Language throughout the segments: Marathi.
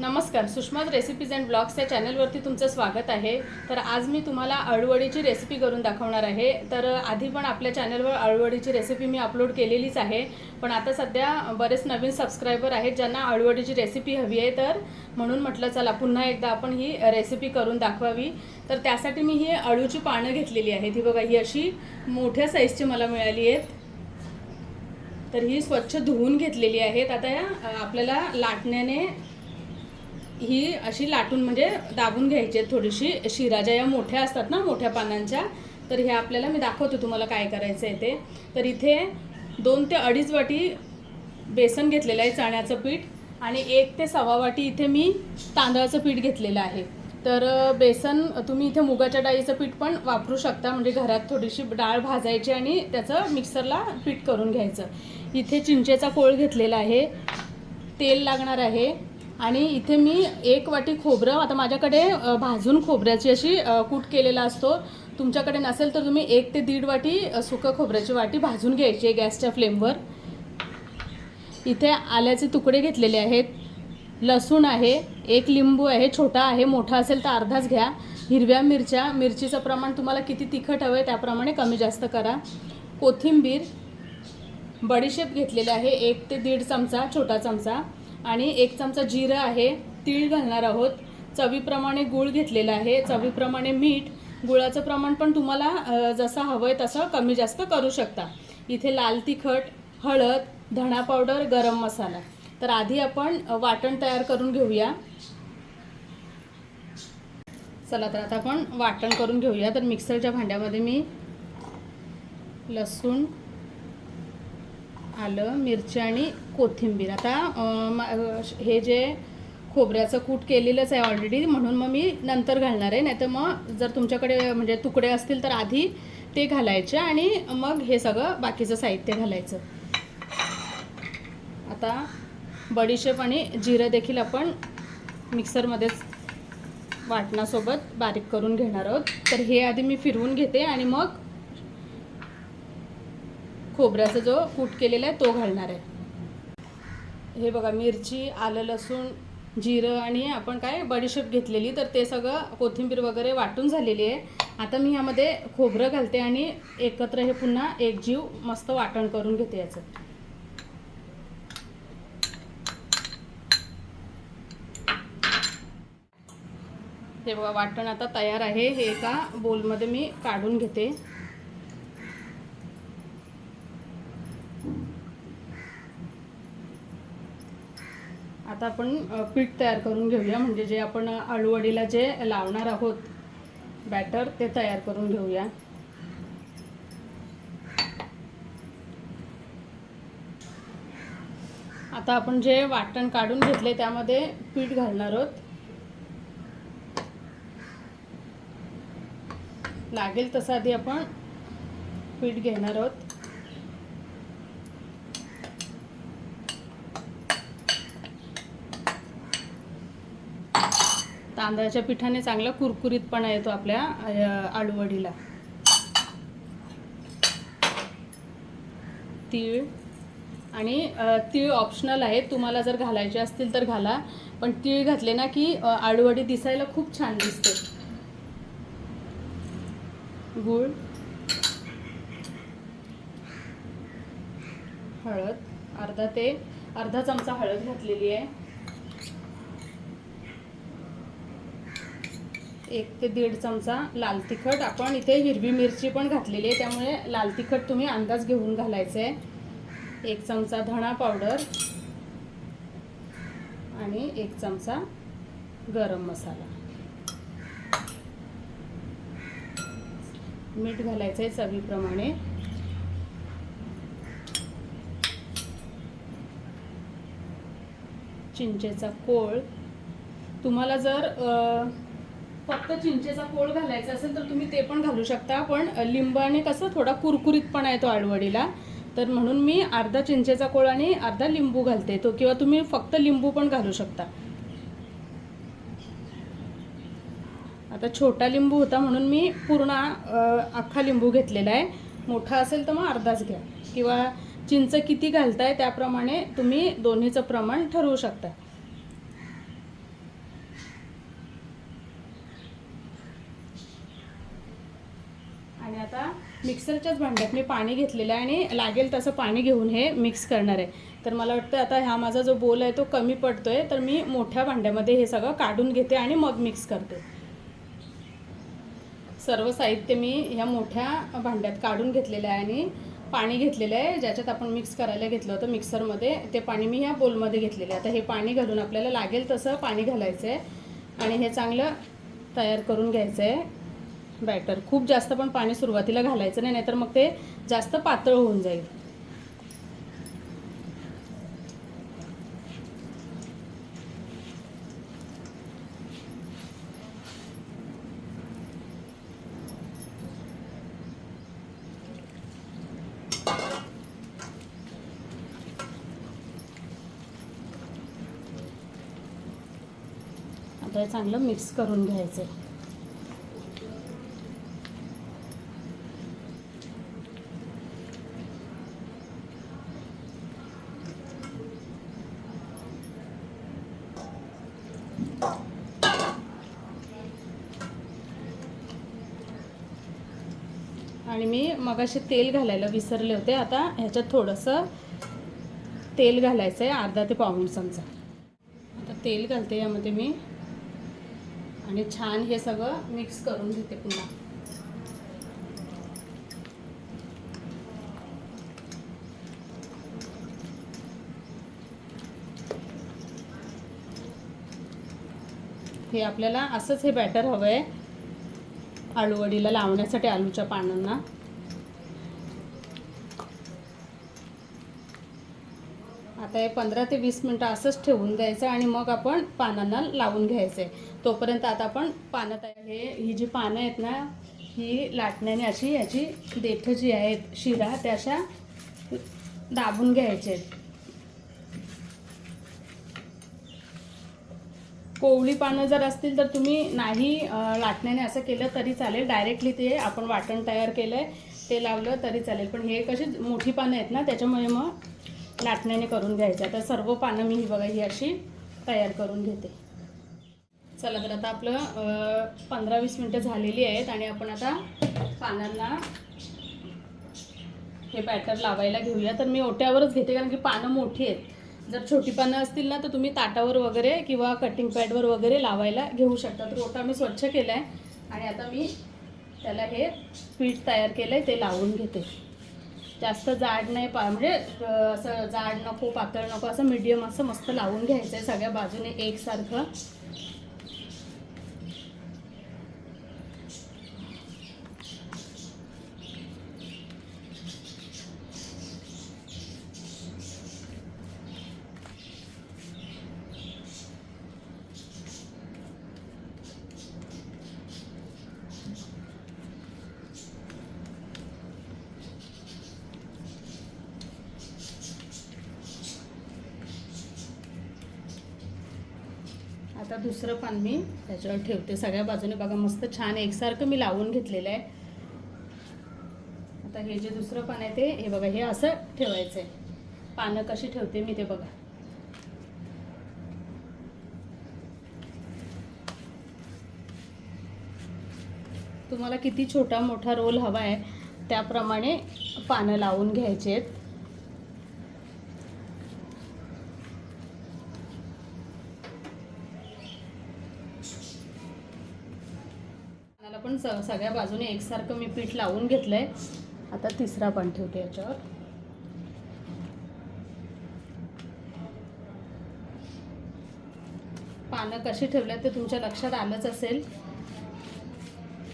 नमस्कार सुषमाज रेसिपीज अँड ब्लॉग्स या चॅनलवरती तुमचं स्वागत आहे. तर आज मी तुम्हाला अळवडीची रेसिपी करून दाखवणार आहे. तर आधी पण आपल्या चॅनलवर अळवडीची रेसिपी मी अपलोड केलेलीच आहे. पण आता सध्या बरेच नवीन सबस्क्रायबर आहेत ज्यांना अळवडीची रेसिपी हवी आहे. तर म्हणून म्हटलं चला पुन्हा एकदा आपण ही रेसिपी करून दाखवावी. तर त्यासाठी मी ही अळूची पानं घेतलेली आहेत. ही बघा ही अशी मोठ्या साईजची मला मिळाली आहेत. तर ही स्वच्छ धुवून घेतलेली आहेत. आता या आपल्याला लाटण्याने ही अशी लाटून म्हणजे दाबून घ्यायची थोडीशी. शिरा ज्या या मोठ्या असतात ना मोठ्या पानांच्या तर ह्या आपल्याला मी दाखवते तुम्हाला काय करायचं आहे ते. तर इथे दोन ते अडीच वाटी बेसन घेतलेलं आहे चण्याचं पीठ आणि एक ते सव्वा वाटी इथे मी तांदळाचं पीठ घेतलेलं आहे. तर बेसन तुम्ही इथे मुगाच्या डाळीचं पीठ पण वापरू शकता. म्हणजे घरात थोडीशी डाळ भाजायची आणि त्याचं मिक्सरला पीठ करून घ्यायचं. इथे चिंचेचा कोळ घेतलेला आहे. तेल लागणार आहे. आणि इथे मी एक वाटी खोबरं आता माझ्याकडे भाजून खोबऱ्याची अशी कूट केलेला असतो. तुमच्याकडे नसेल तर तुम्ही एक ते दीड वाटी सुकं खोबऱ्याची वाटी भाजून घ्यायची आहे गॅसच्या फ्लेमवर. इथे आल्याचे तुकडे घेतलेले आहेत. लसूण आहे एक लिंबू आहे छोटा आहे मोठा असेल तर अर्धाच घ्या. हिरव्या मिरच्या मिरचीचं प्रमाण तुम्हाला किती तिखट हवं आहे त्याप्रमाणे कमी जास्त करा. कोथिंबीर बडीशेप घेतलेले आहे एक ते दीड चमचा छोटा चमचा. आणि एक चमचा जिरं आहे तीळ घालणार आहोत. चवीप्रमाणे गूळ घेतलेला आहे. चवीप्रमाणे मीठ गुळाचं प्रमाण पण तुम्हाला जसं हवं आहे तसं कमी जास्त करू शकता. इथे लाल तिखट हळद धणा पावडर गरम मसाला. तर आधी आपण वाटण तयार करून घेऊया. चला तर आता आपण वाटण करून घेऊया. तर मिक्सरच्या भांड्यामध्ये मी लसूण आलं मिरची आणि कोथिंबीर. आता हे जे खोबऱ्याचं कूट केलेलंच आहे ऑलरेडी म्हणून मग मी नंतर घालणार आहे. नाहीतर मग जर तुमच्याकडे म्हणजे तुकडे असतील तर आधी ते घालायचे आणि मग हे सगळं बाकीचं साहित्य घालायचं. आता बडीशेप आणि जिरं देखील आपण मिक्सरमध्येच वाटणासोबत बारीक करून घेणार आहोत. तर हे आधी मी फिरवून घेते आणि मग खोबऱ्याचा जो कूट केलेला आहे तो घालणार आहे. हे बघा मिरची आलं लसूण जिरं आणि आपण काय बडीशेप घेतलेली तर ते सगळं कोथिंबीर वगैरे वाटून झालेली आहे. आता मी ह्यामध्ये खोबरं घालते आणि एकत्र हे पुन्हा एक जीव मस्त वाटण करून घेते याचं. हे बघा वाटण आता तयार आहे. हे एका बोलमध्ये मी काढून घेते. आता आपण पीठ तयार करून घेऊया. म्हणजे जे आपण आळूवडीला जे लावणार आहोत बॅटर ते तयार करून घेऊया. आता आपण जे वाटण काढून घेतले त्यामध्ये पीठ घालणार आहोत. लागेल तसं आधी आपण पीठ घेणार आहोत. तांदळाच्या पिठाने चांगला कुरकुरीतपणा येतो आपल्या आळूवडीला. तीळ. आणि तीळ ऑप्शनल आहे. तुम्हाला जर घालायचे असतील तर घाला. पण तीळ घातले ना की आळूवडी दिसायला खूप छान दिसते. गूळ. हळद. अर्धा ते अर्धा चमचा हळद घातलेली आहे. एक ते दीड चमचा लाल तिखट. आपण इथे हिरवी मिरची पण घातलेली आहे त्यामुळे लाल तिखट तुम्ही अंदाज घेऊन घालायचं. आहे एक चमचा धणा पावडर आणि एक चमचा गरम मसाला. मीठ घालायचं आहे चवीप्रमाणे. चिंचेचा कोळ. तुम्हाला जर फक्त चिंचेचा कोळ घालायचा असेल तर तुम्ही ते पण घालू शकता. पण लिंबाने कसं थोडा कुरकुरीतपणा येतो आळवडीला तर म्हणून मी अर्धा चिंचेचा कोळ आणि अर्धा लिंबू घालते. तो किंवा तुम्ही फक्त लिंबू पण घालू शकता. आता छोटा लिंबू होता म्हणून मी पूर्ण अख्खा लिंबू घेतलेला आहे. मोठा असेल तर मग अर्धाच घ्या. किंवा चिंच किती घालताय त्याप्रमाणे तुम्ही दोन्हीचं प्रमाण ठरवू शकता. आता मिक्सरच्याच भांड्यात मी पाणी घेतलेलं आहे आणि लागेल तसं पाणी घेऊन हे मिक्स करणार आहे. तर मला वाटतं आता हा माझा जो बोल आहे तो कमी पडतो आहे तर मी मोठ्या भांड्यामध्ये हे सगळं काढून घेते आणि मग मिक्स करते. सर्व साहित्य मी ह्या मोठ्या भांड्यात काढून घेतलेलं आहे आणि पाणी घेतलेलं आहे. ज्याच्यात आपण मिक्स करायला घेतलं होतं मिक्सरमध्ये ते पाणी मी ह्या बोलमध्ये घेतलेलं आहे. आता हे पाणी घालून आपल्याला लागेल तसं पाणी घालायचं आहे आणि हे चांगलं तयार करून घ्यायचं आहे बॅटर खूप जास्त पण पाणी सुरुवातीला घालायचं नाही नाहीतर मग ते जास्त पातळ होऊन जाईल. आता हे चांगलं मिक्स करून घ्यायचं आणि मी मगाशी तेल घालायला विसरले होते. आता ह्याच्यात थोडंसं तेल घालायचं आहे अर्धा ते पाऊण चमचा. आता तेल घालते यामध्ये मी. आणि छान हे सगळं मिक्स करून घेते पुन्हा. हे आपल्याला असंच हे बॅटर हवं आहे आळूवडीला लावण्यासाठी आलूच्या पानांना. आता हे पंधरा ते वीस मिनटं असंच ठेवून द्यायचं आणि मग आपण पानांना लावून घ्यायचं. आहे तोपर्यंत आता आपण पानं तयार हे ही जी पानं आहेत ना ही लाटण्याने अशी याची देठं जी आहेत शिरा त्या अशा दाबून घ्यायचे. आहेत कोवळी पानं जर असतील तर तुम्ही नाही लाटण्याने असं केलं तरी चालेल. डायरेक्टली ते आपण वाटण तयार केलं आहे ते लावलं तरी चालेल. पण हे कशी मोठी पानं आहेत ना त्याच्यामुळे मग लाटण्याने करून घ्यायचं. आता सर्व पानं मी ही बघा ही अशी तयार करून घेते. चला तर आता आपलं पंधरा वीस मिनटं झालेली आहेत आणि आपण आता पानांना हे बॅटर लावायला घेऊया. तर मी ओट्यावरच घेते कारण की पानं मोठी आहेत. जर छोटी पानं असतील ना तर तुम्ही ताटावर वगैरे किंवा कटिंग पॅडवर वगैरे लावायला घेऊ शकता. तर ओटा मी स्वच्छ केला आहे आणि आता मी त्याला हे पीठ तयार केलं आहे ते लावून घेते. जास्त जाड नाही पा म्हणजे असं जाड नको पातळ नको असं मीडियम असं मस्त लावून घ्यायचं आहे सगळ्या बाजूने एकसारखं. आता दुसरं पान मी त्याच्यावर ठेवते. सगळ्या बाजूने बघा मस्त छान एकसारखं मी लावून घेतलेलं आहे. आता हे जे दुसरं पान आहे ते हे बघा हे असं ठेवायचं आहे पानं कशी ठेवते मी ते बघा. तुम्हाला किती छोटा मोठा रोल हवा आहे त्याप्रमाणे पानं लावून घ्यायचे आहेत स सगळ्या बाजूने एकसारखं मी पीठ लावून घेतलंय. आता तिसरा पण ठेवते याच्यावर. पानं कशी ठेवल्यात ते तुमच्या लक्षात आलंच असेल.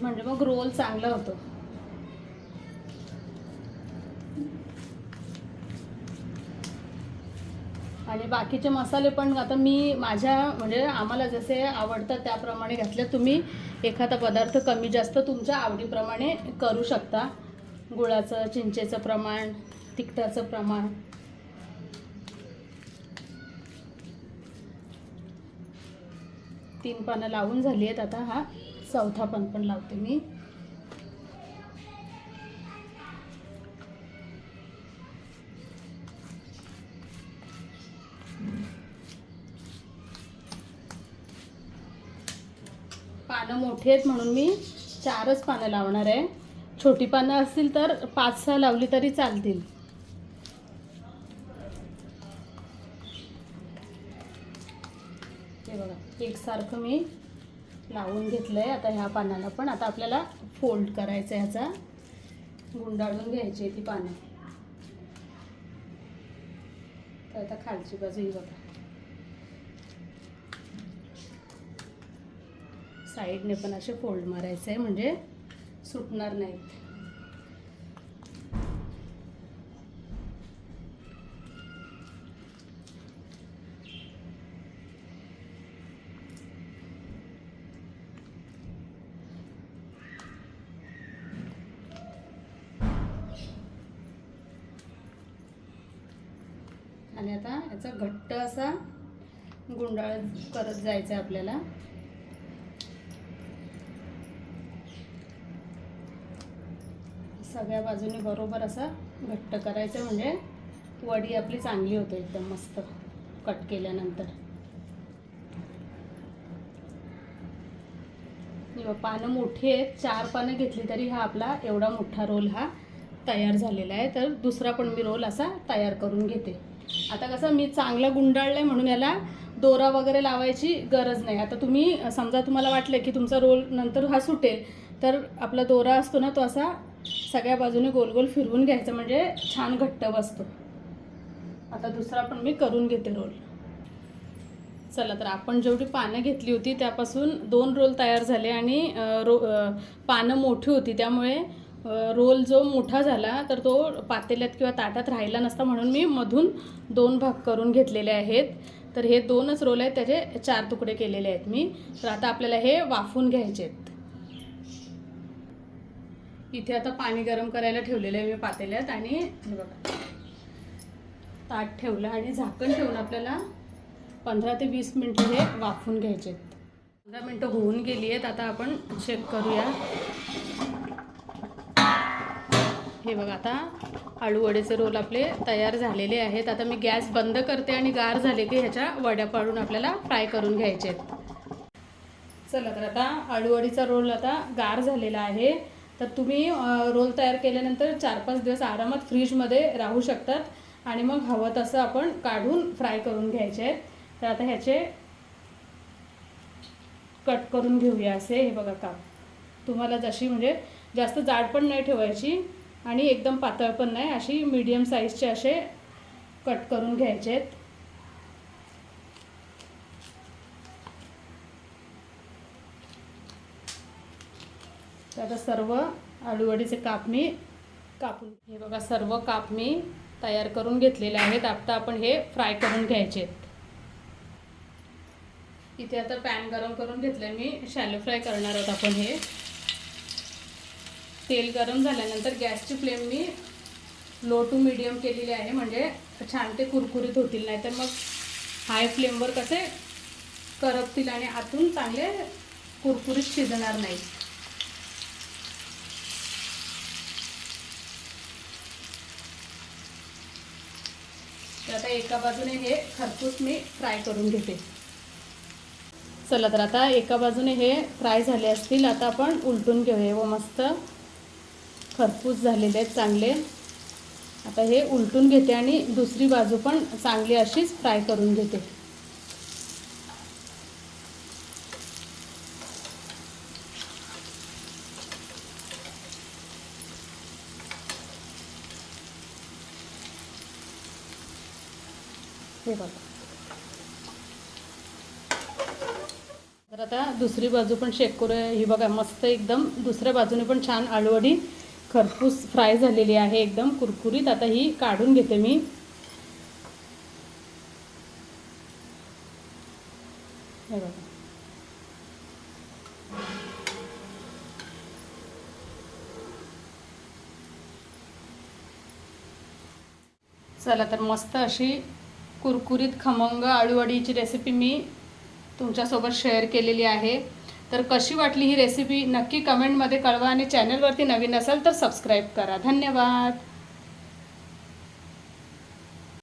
म्हणजे मग रोल चांगला होतो. आणि बाकीचे मसाले पण आता मी माझ्या म्हणजे आम्हाला जसे आवडतात त्याप्रमाणे घातले तुम्ही. एखादा पदार्थ कमी जास्त तुमच्या आवडीप्रमाणे करू शकता. गुळाचं चिंचेचं प्रमाण तिखटाचं प्रमाण. तीन पानं लावून झाली आहेत आता हा चौथा पान पण लावते मी. पानं मोठी आहेत म्हणून मी चारच पानं लावणार आहे. छोटी पानं असतील तर पाच सहा लावली तरी चालतील. हे बघा एकसारखं मी लावून घेतलं आहे आता ह्या पानाला पण आता आपल्याला फोल्ड करायचं आहे ह्याचा. गुंडाळून घ्यायची आहे ती पानं. तर आता खालची बाजू ही बघा. साईडने पण असे फोल्ड मारायचे आहे म्हणजे सुटणार नाहीत आणि आता याचा घट्ट असा गुंडाळ करत जायचं आहे आपल्याला. सगळ्या बाजूने बरोबर असा घट्ट करायचं म्हणजे वडी आपली चांगली होते एकदम मस्त कट केल्यानंतर. पानं मोठी आहेत चार पानं घेतली तरी हा आपला एवढा मोठा रोल हा तयार झालेला आहे. तर दुसरा पण मी रोल असा तयार करून घेते. आता कसं मी चांगलं गुंडाळलं आहे म्हणून याला दोरा वगैरे लावायची गरज नाही. आता तुम्ही समजा तुम्हाला वाटलं की तुमचा रोल नंतर हा सुटेल तर आपला दोरा असतो ना तो असा सगळ्या बाजूने गोल गोल फिरवून घ्यायचं म्हणजे छान घट्ट बसतो. आता दुसरा पण मी करून घेते रोल चला तर आपण जेवढी पानं घेतली होती त्यापासून दोन रोल तयार झाले आणि रो पानं मोठी होती. त्यामुळे रोल जो मोठा झाला तर तो पातेल्यात किंवा ताटात राहिला नसता म्हणून मी मधून दोन भाग करून घेतलेले आहेत. तर हे दोनच रोल आहेत त्याचे चार तुकडे केलेले आहेत मी. तर आता आपल्याला हे वाफून घ्यायचे आहेत. इथे आता पाणी गरम करायला ठेवलेलं आहे मी पातेल्यात आणि हे बघा. ताट ठेवलं आणि झाकण ठेवून आपल्याला पंधरा ते वीस मिनटं हे वाफून घ्यायचे आहेत. पंधरा मिनटं होऊन गेली आहेत आता आपण चेक करूया. हे बघा आता आळू वडेचे रोल आपले तयार झालेले आहेत. आता मी गॅस बंद करते आणि गार झाले की ह्याच्या वड्या पाडून आपल्याला फ्राय करून घ्यायचे आहेत. चला तर आता आळूवडीचा रोल आता गार झालेला आहे. तर तुम्ही रोल तयार केल्यानंतर चार पाच दिवस आरामात फ्रीजमध्ये राहू शकतात. आणि मग हवं तसं आपण काढून फ्राय करून घ्यायचे आहेत. तर आता ह्याचे कट करून घेऊया असे. हे बघा काप तुम्हाला जशी म्हणजे जास्त जाड पण नाही ठेवायची आणि एकदम पातळ पण नाही अशी मीडियम साईजचे असे कट करून घ्यायचे आहेत. तर आता सर्व आळूवडीचे काप मी कापून हे बघा सर्व काप मी तयार करून घेतलेले आहेत. आता आपण हे फ्राय करून घ्यायचे आहेत. इथे आता पॅन गरम करून घेतलं मी. शॅलो फ्राय करणार आहोत आपण हे. तेल गरम झाल्यानंतर गॅसची फ्लेम मी लो टू मिडियम केलेली आहे. म्हणजे छान ते कुरकुरीत होतील. नाही तर मग हाय फ्लेमवर कसे करपतील आणि आतून चांगले कुरकुरीत शिजणार नाही तर आता एका बाजूने हे खरपूस मी फ्राय करून घेते. चला तर आता एका बाजूने हे फ्राय झाले असतील आता आपण उलटून घेऊया. व मस्त खरपूस झालेले आहेत चांगले. आता हे उलटून घेते आणि दुसरी बाजू पण चांगली अशीच फ्राय करून घेते. हे बघा. तर आता दुसरी बाजू पण शेक करूया. ही बघा मस्त एकदम दुसऱ्या बाजूने पण छान आळूवडी खरपूस फ्राय झालेली आहे एकदम कुरकुरीत. आता ही काढून घेते मी. हे बघा. चला तर मस्त अशी कुरकुरीत खमंग आळूवडीची रेसिपी मी तुमच्यासोबत शेअर केलेली आहे. तर कशी वाटली ही रेसिपी नक्की कमेंटमध्ये कळवा आणि चॅनलवरती नवीन असाल तर सबस्क्राईब करा. धन्यवाद.